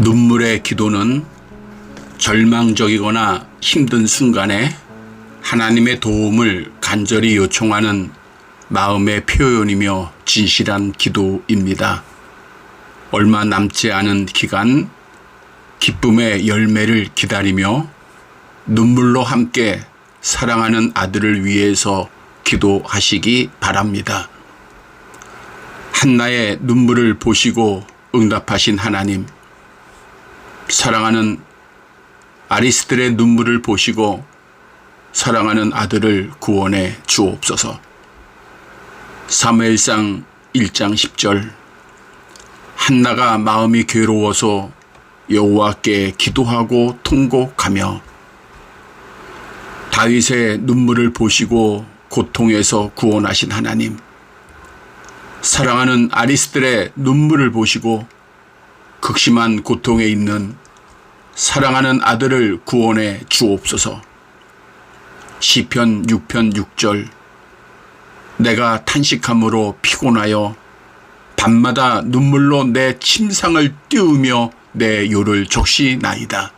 눈물의 기도는 절망적이거나 힘든 순간에 하나님의 도움을 간절히 요청하는 마음의 표현이며 진실한 기도입니다. 얼마 남지 않은 기간 기쁨의 열매를 기다리며 눈물로 함께 사랑하는 아들을 위해서 기도하시기 바랍니다. 한나의 눈물을 보시고 응답하신 하나님, 사랑하는 아리스들의 눈물을 보시고 사랑하는 아들을 구원해 주옵소서. 사무엘상 1장 10절 한나가 마음이 괴로워서 여호와께 기도하고 통곡하며 다윗의 눈물을 보시고 고통에서 구원하신 하나님 사랑하는 아리스들의 눈물을 보시고 극심한 고통에 있는 사랑하는 아들을 구원해 주옵소서. 시편 6편 6절 내가 탄식함으로 피곤하여 밤마다 눈물로 내 침상을 띄우며 내 요를 적시나이다.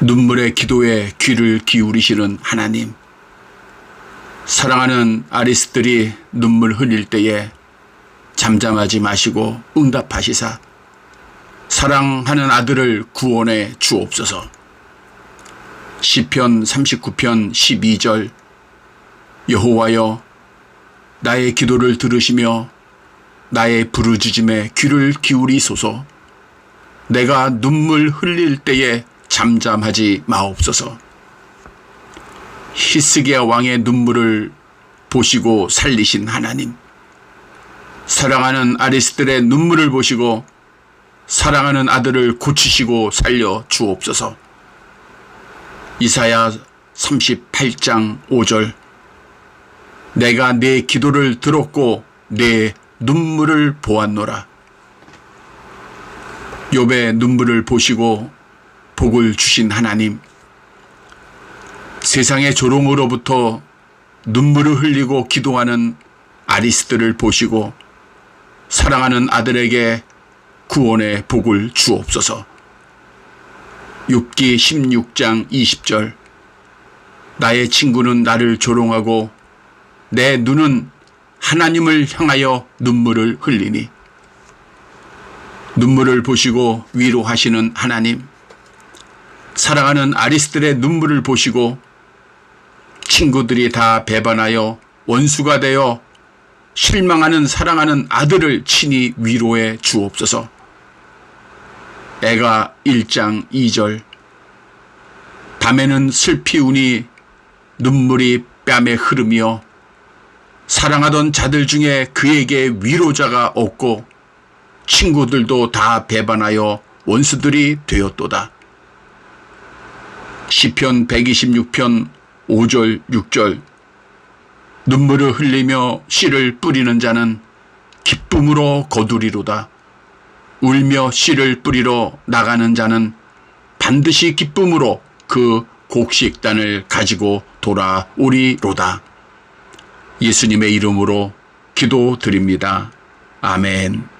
눈물의 기도에 귀를 기울이시는 하나님. 사랑하는 아리스들이 눈물 흘릴 때에 잠잠하지 마시고 응답하시사 사랑하는 아들을 구원해 주옵소서. 시편 39편 12절 여호와여 나의 기도를 들으시며 나의 부르짖음에 귀를 기울이소서. 내가 눈물 흘릴 때에 잠잠하지 마옵소서. 히스기야 왕의 눈물을 보시고 살리신 하나님. 사랑하는 아리스들의 눈물을 보시고 사랑하는 아들을 고치시고 살려 주옵소서. 이사야 38장 5절 내가 내 기도를 들었고 내 눈물을 보았노라. 욥의 눈물을 보시고 복을 주신 하나님. 세상의 조롱으로부터 눈물을 흘리고 기도하는 아리스들을 보시고 사랑하는 아들에게 구원의 복을 주옵소서. 6기 16장 20절 나의 친구는 나를 조롱하고 내 눈은 하나님을 향하여 눈물을 흘리니 눈물을 보시고 위로하시는 하나님 사랑하는 아리스들의 눈물을 보시고 친구들이 다 배반하여 원수가 되어 실망하는 사랑하는 아들을 친히 위로해 주옵소서. 애가 1장 2절 밤에는 슬피 우니 눈물이 뺨에 흐르며 사랑하던 자들 중에 그에게 위로자가 없고 친구들도 다 배반하여 원수들이 되었도다. 시편 126편 5절 6절 눈물을 흘리며 씨를 뿌리는 자는 기쁨으로 거두리로다. 울며 씨를 뿌리러 나가는 자는 반드시 기쁨으로 그 곡식단을 가지고 돌아오리로다. 예수님의 이름으로 기도드립니다. 아멘.